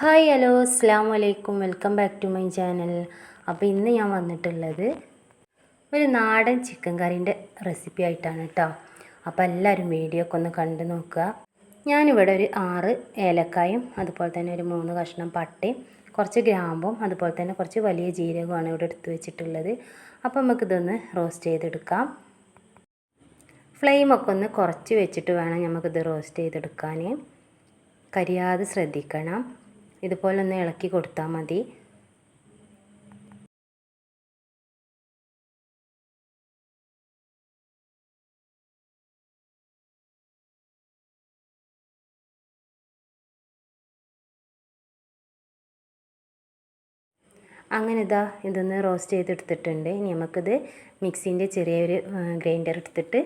Hi hello അസ്സാം വലൈക്കും welcome back to my channel. അപ്പോൾ ഇന്ന് ഞാൻ വന്നിട്ടുള്ളത് ഒരു നാടൻ ചിക്കൻ കറീന്റെ റെസിപ്പി ആയിട്ടാണ് കേട്ടോ അപ്പോൾ എല്ലാവരും വീഡിയോ ഒക്കെ ഒന്ന് കണ്ടു നോക്കുക. ഞാനിവിടെ ഒരു ആറ് ഏലക്കായും അതുപോലെ തന്നെ ഒരു മൂന്ന് കഷ്ണം പട്ടയും കുറച്ച് ഗ്രാമ്പും അതുപോലെ തന്നെ കുറച്ച് വലിയ ജീരകമാണ് ഇവിടെ എടുത്തു വെച്ചിട്ടുള്ളത്. അപ്പോൾ നമുക്കിതൊന്ന് റോസ്റ്റ് ചെയ്തെടുക്കാം. ഫ്ലെയിമൊക്കെ ഒന്ന് കുറച്ച് വെച്ചിട്ട് വേണം നമുക്കിത് റോസ്റ്റ് ചെയ്തെടുക്കാൻ കരിയാതെ ശ്രദ്ധിക്കണം. ഇതുപോലെ ഒന്ന് ഇളക്കി കൊടുത്താൽ മതി. അങ്ങനെ ഇതാ ഇതൊന്ന് റോസ്റ്റ് ചെയ്തെടുത്തിട്ടുണ്ട്. ഇനി നമുക്കിത് മിക്സിന്റെ ചെറിയൊരു ഗ്രൈൻഡർ എടുത്തിട്ട്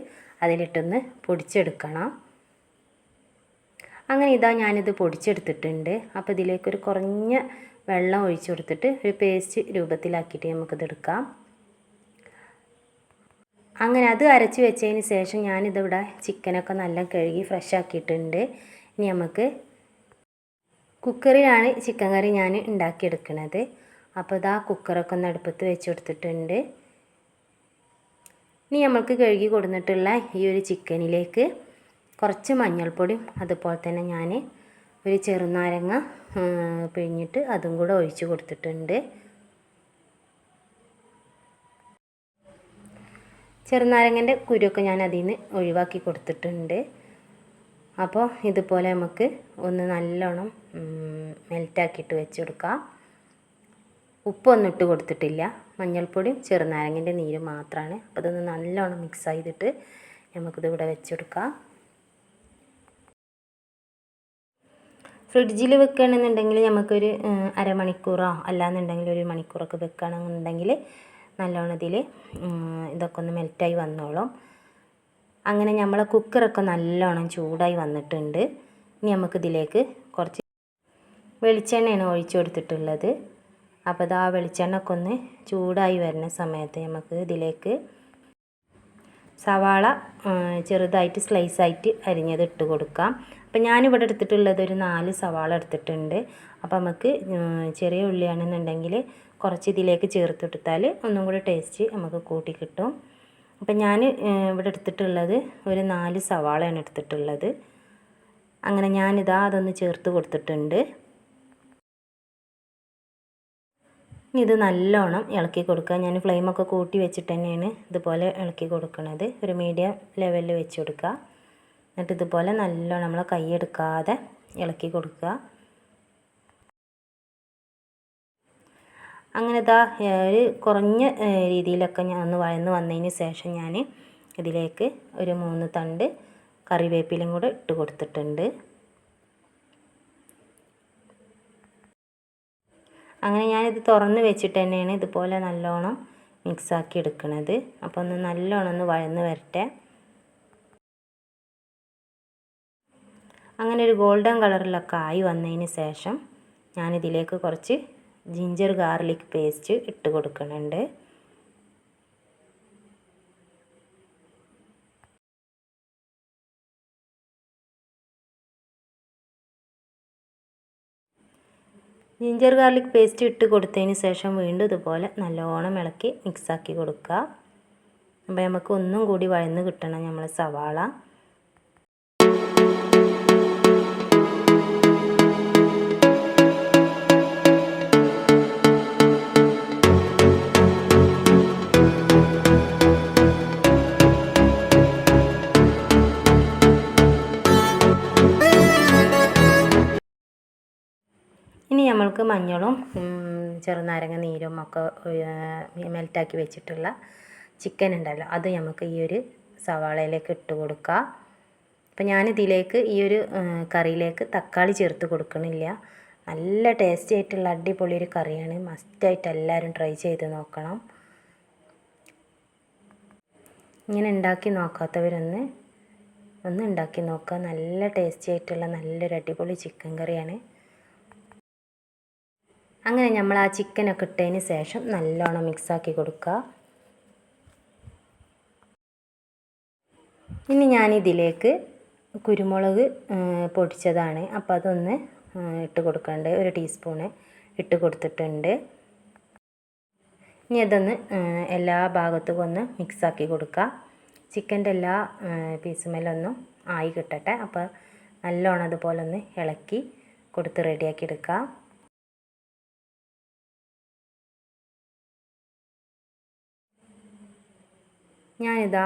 അതിലിട്ടൊന്ന് പൊടിച്ചെടുക്കണം. അങ്ങനെ ഇതാ ഞാനിത് പൊടിച്ചെടുത്തിട്ടുണ്ട്. അപ്പോൾ ഇതിലേക്കൊരു കുറഞ്ഞ വെള്ളം ഒഴിച്ചു കൊടുത്തിട്ട് ഒരു പേസ്റ്റ് രൂപത്തിലാക്കിയിട്ട് നമുക്കിത് എടുക്കാം. അങ്ങനെ അത് അരച്ച് വെച്ചതിന് ശേഷം ഞാനിതിവിടെ ചിക്കനൊക്കെ നല്ല കഴുകി ഫ്രഷ് ആക്കിയിട്ടുണ്ട്. ഇനി നമുക്ക് കുക്കറിലാണ് ചിക്കൻ കറി ഞാൻ ഉണ്ടാക്കിയെടുക്കുന്നത് അപ്പോൾ ഇതാ കുക്കറൊക്കെ ഒന്ന് അടുപ്പത്ത് വെച്ച് കൊടുത്തിട്ടുണ്ട്. ഇനി നമുക്ക് കഴുകി കൊടുത്തിട്ടുള്ള ഈ ഒരു ചിക്കനിലേക്ക് കുറച്ച് മഞ്ഞൾപ്പൊടിയും അതുപോലെ തന്നെ ഞാൻ ഒരു ചെറുനാരങ്ങ പിഴിഞ്ഞിട്ട് അതും കൂടെ ഒഴിച്ച് കൊടുത്തിട്ടുണ്ട്. ചെറുനാരങ്ങന്റെ കുരുവൊക്കെ ഞാൻ അതിൽ നിന്ന് ഒഴിവാക്കി കൊടുത്തിട്ടുണ്ട്. അപ്പോൾ ഇതുപോലെ നമുക്ക് ഒന്ന് നല്ലോണം മെൽറ്റാക്കിയിട്ട് വെച്ച് കൊടുക്കാം ഉപ്പൊന്നും ഇട്ട് കൊടുത്തിട്ടില്ല. മഞ്ഞൾപ്പൊടിയും ചെറുനാരങ്ങന്റെ നീരും മാത്രമാണ് അപ്പോൾ ഇതൊന്ന് നല്ലോണം മിക്സ് ചെയ്തിട്ട് നമുക്കിത് ഇവിടെ വെച്ചെടുക്കാം. ഫ്രിഡ്ജിൽ വെക്കുകയാണെന്നുണ്ടെങ്കിൽ നമുക്കൊരു അരമണിക്കൂറോ അല്ലാന്നുണ്ടെങ്കിൽ ഒരു മണിക്കൂറൊക്കെ വെക്കുകയാണെന്നുണ്ടെങ്കിൽ നല്ലോണം ഇതിൽ ഇതൊക്കെ ഒന്ന് മെൽറ്റായി വന്നോളും. അങ്ങനെ നമ്മളെ കുക്കറൊക്കെ നല്ലോണം ചൂടായി വന്നിട്ടുണ്ട്. ഇനി നമുക്കിതിലേക്ക് കുറച്ച് വെളിച്ചെണ്ണയാണ് ഒഴിച്ചു കൊടുത്തിട്ടുള്ളത്. അപ്പോൾ ഇത് ആ വെളിച്ചെണ്ണ ഒക്കെ ഒന്ന് ചൂടായി വരുന്ന സമയത്ത് നമുക്ക് ഇതിലേക്ക് സവാള ചെറുതായിട്ട് സ്ലൈസായിട്ട് അരിഞ്ഞത് ഇട്ട് കൊടുക്കാം. അപ്പം ഞാനിവിടെ എടുത്തിട്ടുള്ളത് ഒരു നാല് സവാള എടുത്തിട്ടുണ്ട്. അപ്പം നമുക്ക് ചെറിയ ഉള്ളിയാണെന്നുണ്ടെങ്കിൽ കുറച്ച് ഇതിലേക്ക് ചേർത്ത് കൊടുത്താൽ ഒന്നും കൂടി ടേസ്റ്റ് നമുക്ക് കൂട്ടി കിട്ടും. അപ്പം ഞാൻ ഇവിടെ എടുത്തിട്ടുള്ളത് ഒരു നാല് സവാളയാണ് എടുത്തിട്ടുള്ളത്. അങ്ങനെ ഞാനിതാ അതൊന്ന് ചേർത്ത് കൊടുത്തിട്ടുണ്ട്. ഇത് നല്ലോണം ഇളക്കി കൊടുക്കുക. ഞാൻ ഫ്ലെയിമൊക്കെ കൂട്ടി വെച്ചിട്ട് തന്നെയാണ് ഇതുപോലെ ഇളക്കി കൊടുക്കുന്നത് ഒരു മീഡിയം ലെവലിൽ വെച്ച് കൊടുക്കുക. എന്നിട്ട് ഇതുപോലെ നല്ലോണം നമ്മൾ കൈയെടുക്കാതെ ഇളക്കി കൊടുക്കുക. അങ്ങനെ ഇതാ ഒരു കുറഞ്ഞ രീതിയിലൊക്കെ ഞാൻ ഒന്ന് വഴന്ന് വന്നതിന് ശേഷം ഞാൻ ഇതിലേക്ക് ഒരു മൂന്ന് തണ്ട് കറിവേപ്പിലയും കൂടെ ഇട്ട് കൊടുത്തിട്ടുണ്ട്. അങ്ങനെ ഞാനിത് തുറന്ന് വെച്ചിട്ട് തന്നെയാണ് ഇതുപോലെ നല്ലോണം മിക്സാക്കി എടുക്കുന്നത് അപ്പോൾ ഒന്ന് നല്ലോണം ഒന്ന് വഴന്ന് വരട്ടെ. അങ്ങനെ ഒരു ഗോൾഡൻ കളറിലൊക്കെ ആയി വന്നതിന് ശേഷം ഞാനിതിലേക്ക് കുറച്ച് ജിഞ്ചർ ഗാർലിക് പേസ്റ്റ് ഇട്ട് കൊടുക്കുന്നുണ്ട്. ജിഞ്ചർ ഗാർലിക് പേസ്റ്റ് ഇട്ട് കൊടുത്തതിന് ശേഷം വീണ്ടും ഇതുപോലെ നല്ലോണം ഇളക്കി മിക്സാക്കി കൊടുക്കുക. അപ്പോൾ നമുക്ക് ഒന്നും കൂടി വഴന്ന് കിട്ടണം നമ്മൾ സവാള. ഇനി നമ്മൾക്ക് മഞ്ഞളും ചെറുനാരങ്ങ നീരും ഒക്കെ മെൽറ്റാക്കി വെച്ചിട്ടുള്ള ചിക്കൻ ഉണ്ടല്ലോ അത് നമുക്ക് ഈ ഒരു സവാളയിലേക്ക് ഇട്ട് കൊടുക്കുക അപ്പം ഞാനിതിലേക്ക് ഈ ഒരു കറിയിലേക്ക് തക്കാളി ചേർത്ത് കൊടുക്കണില്ല. നല്ല ടേസ്റ്റി ആയിട്ടുള്ള അടിപൊളി ഒരു കറിയാണ്. മസ്റ്റായിട്ട് എല്ലാവരും ട്രൈ ചെയ്ത് നോക്കണം. ഇങ്ങനെ ഉണ്ടാക്കി നോക്കാത്തവരൊന്ന് ഒന്ന് ഉണ്ടാക്കി നോക്കുക നല്ല ടേസ്റ്റി ആയിട്ടുള്ള നല്ലൊരു അടിപൊളി ചിക്കൻ കറിയാണ്. അങ്ങനെ നമ്മൾ ആ ചിക്കനൊക്കെ ഇട്ടതിന് ശേഷം നല്ലോണം മിക്സാക്കി കൊടുക്കുക. ഇനി ഞാനിതിലേക്ക് കുരുമുളക് പൊടിച്ചതാണ്. അപ്പോൾ അതൊന്ന് ഇട്ട് കൊടുക്കേണ്ടത് ഒരു ടീസ്പൂണ് ഇട്ട് കൊടുത്തിട്ടുണ്ട്. ഇനി അതൊന്ന് എല്ലാ ഭാഗത്തും ഒന്ന് മിക്സാക്കി കൊടുക്കുക. ചിക്കന്റെ എല്ലാ പീസുമേലൊന്നും ആയി കിട്ടട്ടെ. അപ്പോൾ നല്ലോണം അതുപോലെ ഒന്ന് ഇളക്കി കൊടുത്ത് റെഡിയാക്കി എടുക്കുക. ഞാനിതാ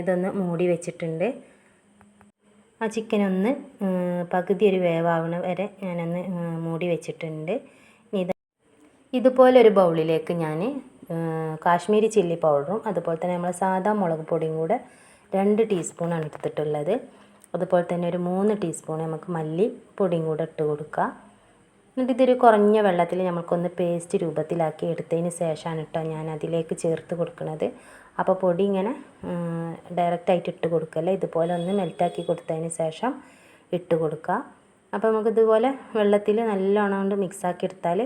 ഇതൊന്ന് മൂടി വെച്ചിട്ടുണ്ട്. ആ ചിക്കനൊന്ന് പകുതി ഒരു വേവാവണ വരെ ഞാനൊന്ന് മൂടി വെച്ചിട്ടുണ്ട്. ഇത് ഇതുപോലെ ഒരു ബൗളിലേക്ക് ഞാൻ കാശ്മീരി ചില്ലി പൗഡറും അതുപോലെ തന്നെ നമ്മൾ സാധാ മുളക് പൊടിയും കൂടെ രണ്ട് ടീസ്പൂണാണ് എടുത്തിട്ടുള്ളത്. അതുപോലെ തന്നെ ഒരു മൂന്ന് ടീസ്പൂൺ നമുക്ക് മല്ലി പൊടിയും കൂടെ ഇട്ട് കൊടുക്കുക എന്നിട്ട് ഇതൊരു കുറഞ്ഞ വെള്ളത്തിൽ നമ്മൾക്കൊന്ന് പേസ്റ്റ് രൂപത്തിലാക്കി എടുത്തതിന് ശേഷമാണ് കേട്ടോ ഞാൻ അതിലേക്ക് ചേർത്ത് കൊടുക്കുന്നത് അപ്പോൾ പൊടി ഇങ്ങനെ ഡയറക്റ്റായിട്ട് ഇട്ട് കൊടുക്കല്ല ഇതുപോലെ ഒന്ന് മെൽറ്റാക്കി കൊടുത്തതിന് ശേഷം ഇട്ട് കൊടുക്കുക. അപ്പോൾ നമുക്കിതുപോലെ വെള്ളത്തിൽ നല്ലോണം കൊണ്ട് മിക്സാക്കി എടുത്താൽ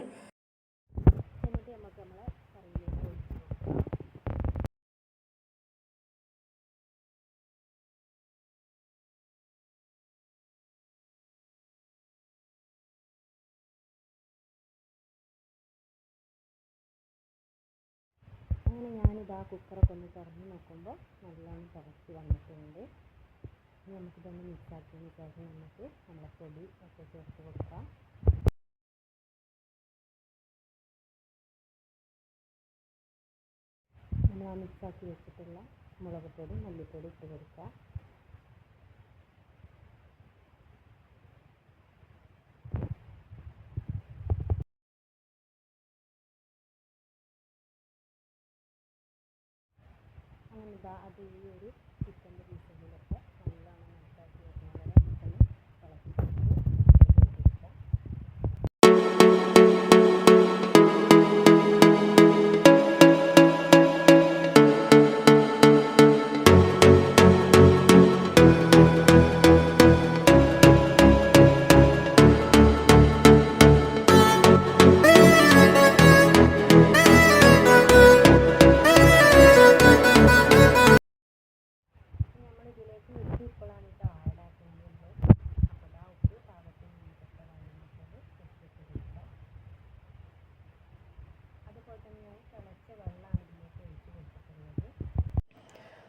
അങ്ങനെ ഞാനിതാ കുക്കറൊക്കെ ഒന്ന് തുറന്ന് നോക്കുമ്പോൾ നല്ലോണം തിളച്ച് വന്നിട്ടുണ്ട്. ഇനി നമുക്കിതൊന്ന് മിക്സാക്കിയതിന് ശേഷം നമുക്ക് നമ്മുടെ പൊടി ഒക്കെ ചേർത്ത് കൊടുക്കാം. നമ്മൾ ആ മിക്സാക്കി വെച്ചിട്ടുള്ള മുളക് പൊടി മല്ലിപ്പൊടി ഇട്ട് കൊടുക്കുക ഇതാ അത് ഈ ഒരു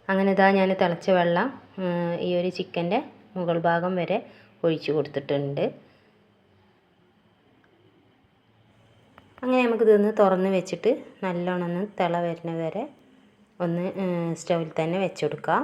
അങ്ങനെ ഇതാ ഞാൻ തിളച്ച വെള്ളം ഈ ഒരു ചിക്കന്റെ മുകൾ ഭാഗം വരെ ഒഴിച്ച് കൊടുത്തിട്ടുണ്ട്. അങ്ങനെ നമുക്ക് നമുക്കിതൊന്ന് തുറന്ന് വെച്ചിട്ട് നല്ലോണം ഒന്ന് തിള വരുന്ന വരെ ഒന്ന് സ്റ്റൗവിൽ തന്നെ വെച്ചെടുക്കാം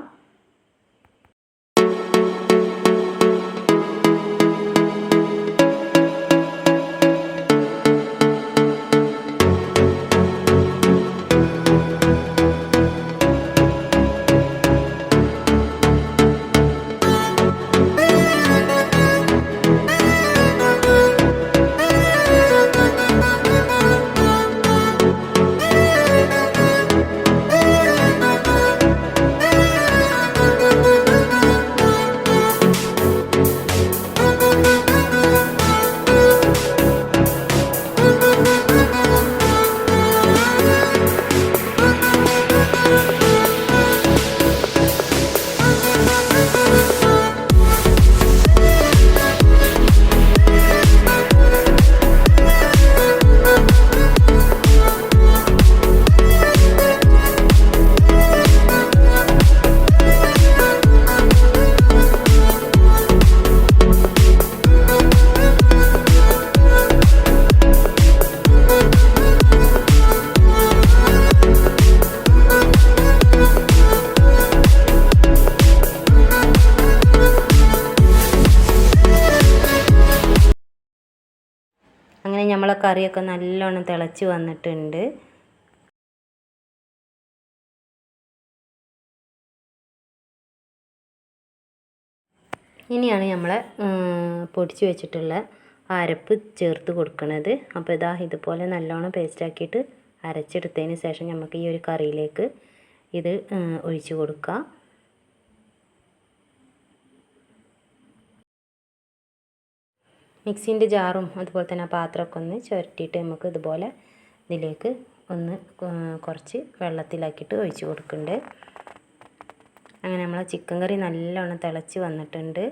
കറിയൊക്കെ നല്ലോണം തിളച്ച് വന്നിട്ടുണ്ട്. ഇനിയാണ് നമ്മൾ പൊടിച്ച് വെച്ചിട്ടുള്ള അരപ്പ് ചേർത്ത് കൊടുക്കുന്നത് അപ്പോൾ ഇതാ ഇതുപോലെ നല്ലോണം പേസ്റ്റാക്കിയിട്ട് അരച്ചെടുത്തതിന് ശേഷം നമുക്ക് ഈ ഒരു കറിയിലേക്ക് ഇത് ഒഴിച്ച് കൊടുക്കാം. മിക്സിന്റെ ജാറും അതുപോലെ തന്നെ ആ പാത്രമൊക്കെ ഒന്ന് ചുരട്ടിയിട്ട് നമുക്ക് ഇതുപോലെ ഇതിലേക്ക് ഒന്ന് കുറച്ച് വെള്ളത്തിലാക്കിയിട്ട് ഒഴിച്ച് കൊടുക്കുന്നുണ്ട്. അങ്ങനെ നമ്മളെ ചിക്കൻ കറി നല്ലോണം തിളച്ച് വന്നിട്ടുണ്ട്.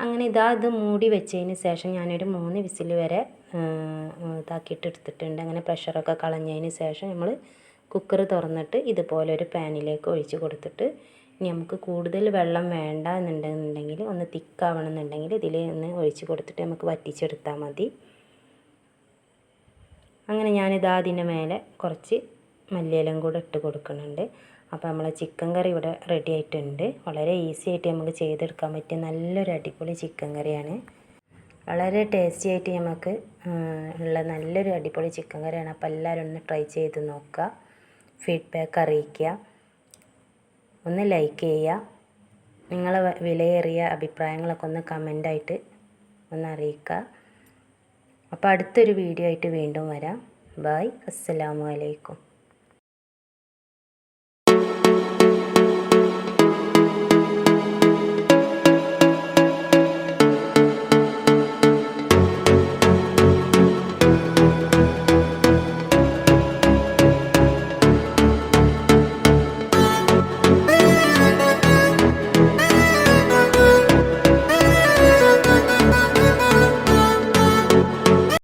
അങ്ങനെ ഇതാ ഇത് മൂടി വെച്ചതിന് ശേഷം ഞാനൊരു മൂന്ന് വിസിൽ വരെ ഇതാക്കിയിട്ട് എടുത്തിട്ടുണ്ട് അങ്ങനെ പ്രഷറൊക്കെ കളഞ്ഞതിന് ശേഷം നമ്മൾ കുക്കർ തുറന്നിട്ട് ഇതുപോലെ ഒരു പാനിലേക്ക് ഒഴിച്ച് കൊടുത്തിട്ട് ഇനി നമുക്ക് കൂടുതൽ വെള്ളം വേണ്ട എന്നുണ്ടെന്നുണ്ടെങ്കിൽ ഒന്ന് തിക്കാവണം എന്നുണ്ടെങ്കിൽ ഇതിൽ ഒന്ന് ഒഴിച്ച് കൊടുത്തിട്ട് നമുക്ക് വറ്റിച്ചെടുത്താൽ മതി. അങ്ങനെ ഞാനിതാ അതിന്റെ മേലെ കുറച്ച് മല്ലിയിലും കൂടെ ഇട്ട് കൊടുക്കുന്നുണ്ട്. അപ്പോൾ നമ്മളെ ചിക്കൻ കറി ഇവിടെ റെഡി ആയിട്ടുണ്ട്. വളരെ ഈസി ആയിട്ട് നമുക്ക് ചെയ്തെടുക്കാൻ പറ്റിയ നല്ലൊരു അടിപൊളി ചിക്കൻ കറിയാണ്. വളരെ ടേസ്റ്റി ആയിട്ട് നമുക്ക് ഉള്ള നല്ലൊരു അടിപൊളി ചിക്കൻ കറിയാണ്. അപ്പോൾ എല്ലാവരും ഒന്ന് ട്രൈ ചെയ്ത് നോക്കുക ഫീഡ്ബാക്ക് അറിയിക്കുക ഒന്ന് ലൈക്ക് ചെയ്യുക നിങ്ങളെ വിലയേറിയ അഭിപ്രായങ്ങളൊക്കെ ഒന്ന് കമന്റായിട്ട് ഒന്ന് അറിയിക്കുക അപ്പോൾ അടുത്തൊരു വീഡിയോ ആയിട്ട് വീണ്ടും വരാം. ബായ് അസ്സലാമു അലൈക്കും.